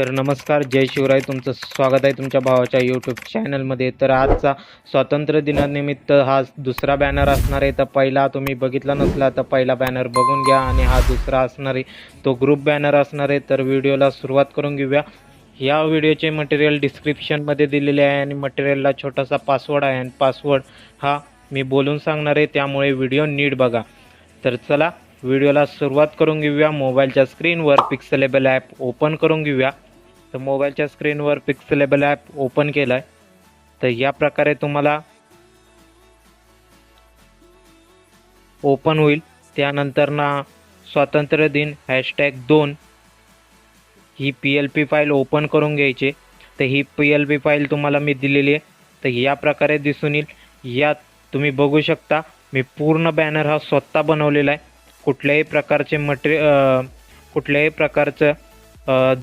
तर नमस्कार जय शिवराय. तुमचं स्वागत आहे तुमच्या भावाच्या यूट्यूब चॅनलमध्ये तर आजचा स्वातंत्र्य दिनानिमित्त हा दुसरा बॅनर असणार आहे. तर पहिला तुम्ही बघितला नसला तर पहिला बॅनर बघून घ्या आणि हा दुसरा असणार आहे. तो ग्रुप बॅनर असणार आहे. तर व्हिडिओला सुरुवात करून घेऊया. या व्हिडिओचे मटेरियल डिस्क्रिप्शनमध्ये दिलेले आहे आणि मटेरियलला छोटासा पासवर्ड आहे. आणि पासवर्ड हा मी बोलून सांगणार आहे. त्यामुळे व्हिडिओ नीट बघा. तर चला व्हिडिओला सुरुवात करून घेऊया. मोबाईलच्या स्क्रीनवर पिक्सेलेबल ॲप ओपन करून घेऊया. तर मोबाईलच्या स्क्रीनवर पिक्सलेबल ॲप ओपन केलं आहे तर या प्रकारे तुम्हाला ओपन होईल. त्यानंतर ना स्वातंत्र्य दिन हॅशटॅग दोन ही P L P file open करून घ्यायची. तर ही पी एल पी फाईल तुम्हाला मी दिलेली आहे. तर या प्रकारे दिसून येईल. यात तुम्ही बघू शकता मी पूर्ण बॅनर हा स्वतः बनवलेला आहे. कुठल्याही प्रकारचे मटेरि कुठल्याही प्रकारचं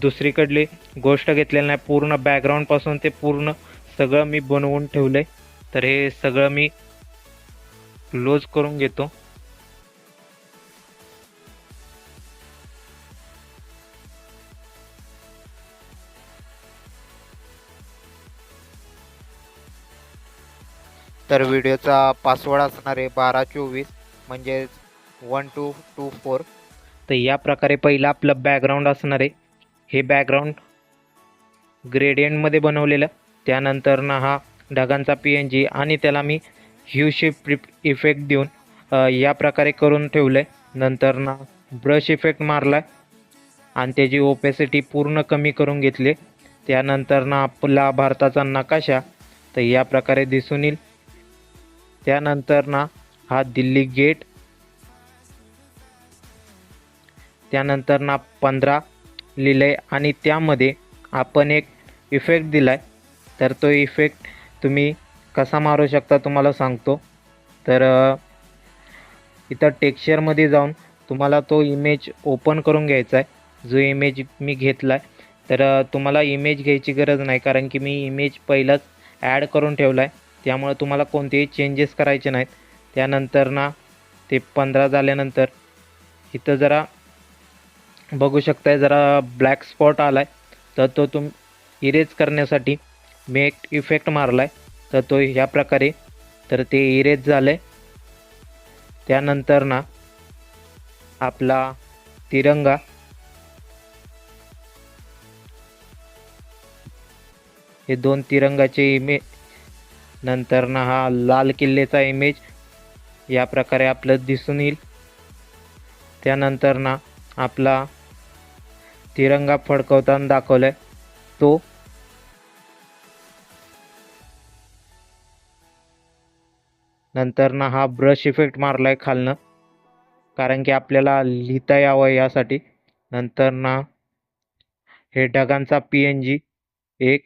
दुसरीकडली गोष्ट घेतलेली नाही. पूर्ण बॅकग्राऊंडपासून ते पूर्ण सगळं मी बनवून ठेवलं आहे तर हे सगळं मी क्लोज करून घेतो. तर व्हिडिओचा पासवर्ड असणार आहे बारा चोवीस म्हणजेच वन टू टू फोर तर या प्रकारे पहिलं आपलं बॅकग्राऊंड असणार आहे. हे बॅकग्राऊंड ग्रेडियंटमध्ये बनवलेलं. त्यानंतर ना हा ढगांचा पी एन जी आणि त्याला मी ह्यू शिफ्ट इफेक्ट देऊन या प्रकारे करून ठेवलं आहे नंतर ना ब्रश इफेक्ट मारला आणि त्याची ओपेसिटी पूर्ण कमी करून घेतली. त्यानंतर ना आपला भारताचा नकाशा तर या प्रकारे दिसून येईल. त्यानंतर ना हा दिल्ली गेट त्यानंतर ना पंधरा लिहिलं आहे आणि त्यामध्ये आपण एक इफेक्ट दिला आहे तर तो इफेक्ट तुम्ही कसा मारू शकता तुम्हाला सांगतो. तर इथं टेक्स्चरमध्ये जाऊन तुम्हाला तो इमेज ओपन करून घ्यायचा आहे जो इमेज मी घेतला आहे तर तुम्हाला इमेज घ्यायची गरज नाही. कारण की मी इमेज पहिलाच ॲड करून ठेवला आहे त्यामुळे तुम्हाला कोणतेही चेंजेस करायचे नाहीत. त्यानंतर ना ते पंधरा झाल्यानंतर इथं जरा बघू शकताय जरा ब्लॅक स्पॉट आला आहे तर तो तुम इरेज करण्यासाठी मी एक इफेक्ट मारला आहे तर तो ह्या प्रकारे तर ते इरेज झालं आहे त्यानंतर ना आपला तिरंगा. हे दोन तिरंगाचे इमेज नंतर ना हा लाल किल्ल्याचा इमेज या प्रकारे आपलं दिसून येईल. त्यानंतर ना आपला तिरंगा फडकवताना दाखवलाय. तो नंतर ना हा ब्रश इफेक्ट मारलाय खालनं. कारण की आपल्याला लिहिता यावं यासाठी. नंतर ना हे ढगांचा पी एन जी एक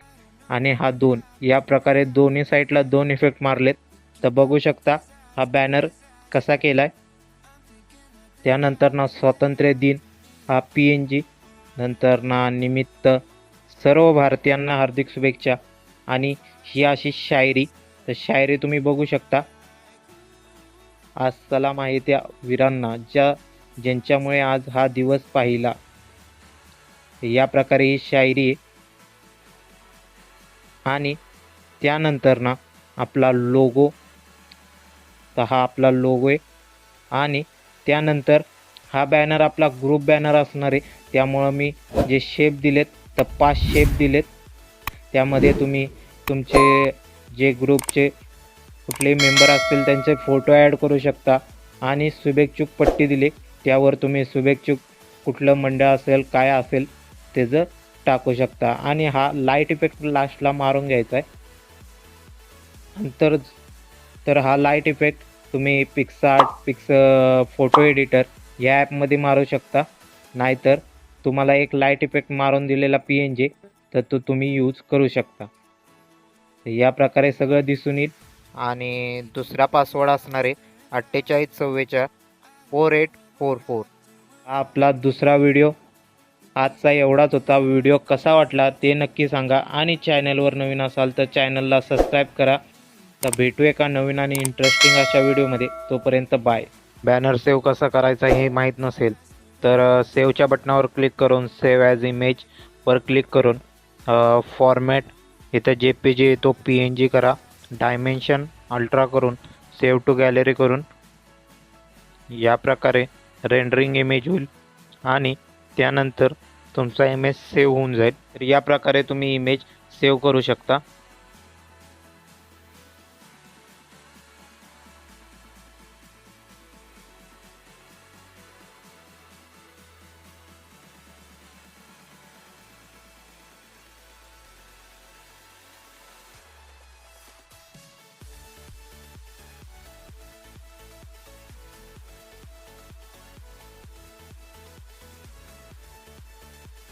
आणि हा दोन. या प्रकारे दोन्ही साईडला दोन इफेक्ट मारलेत. तर बघू शकता हा बॅनर कसा केलाय. त्यानंतर ना स्वातंत्र्य दिन हा पी एन जी नंतर ना निमित्त सर्व भारतीयांना हार्दिक शुभेच्छा. आणि ही अशी शायरी तर शायरी तुम्ही बघू शकता. आज सलाम आहे त्या वीरांना ज्या ज्यांच्यामुळे आज हा दिवस पाहिला. या प्रकारे ही शायरी आहे. आणि त्यानंतर ना आपला लोगो तर हा आपला लोगो आहे. आणि त्यानंतर हा बॅनर आपला ग्रुप बॅनर असणार आहे. त्यामुळं मी जे शेप दिलेत तर पाच शेप दिलेत. त्यामध्ये तुम्ही तुमचे जे ग्रुपचे कुठले मेंबर असतील त्यांचे फोटो ॲड करू शकता. आणि शुभेच्छुक पट्टी दिली त्यावर तुम्ही शुभेच्छुक कुठलं मंडळ असेल काय असेल त्याचं टाकू शकता. आणि हा लाइट इफेक्ट लास्टला मारून घ्यायचा आहे. नंतर तर हा लाइट इफेक्ट तुम्ही पिक्सार्ट पिक्स फोटो एडिटर या ॲपमध्ये मारू शकता. नाहीतर तुम्हाला एक लाइट इफेक्ट मारून दिलेला पी एन जे तर तो तुम्ही यूज करू शकता. या प्रकारे सगळं दिसून येईल. आणि दुसरा पासवर्ड असणारे अठ्ठेचाळीस चव्वेचाळ फोर एट फोर फोर हा आपला दुसरा व्हिडिओ आजचा एवढाच होता. व्हिडिओ कसा वाटला ते नक्की सांगा. आणि चॅनलवर नवीन असाल तर चॅनलला सबस्क्राईब करा. तर भेटू एका नवीन आणि इंटरेस्टिंग अशा व्हिडिओमध्ये तोपर्यंत बाय बॅनर सेव्ह कसा करायचा हे माहीत नसेल तर सेव्हच्या बटनावर क्लिक करून सेव्ह ॲज इमेज वर क्लिक करून फॉर्मॅट इथं जे पी जी येतो पी एन जी करा डायमेन्शन अल्ट्रा करून सेव्ह टू गॅलरी करून या प्रकारे रेंडरिंग इमेज होईल आणि त्यानंतर तुमचा इमेज सेव्ह होऊन जाईल. तर या प्रकारे तुम्ही इमेज सेव्ह करू शकता.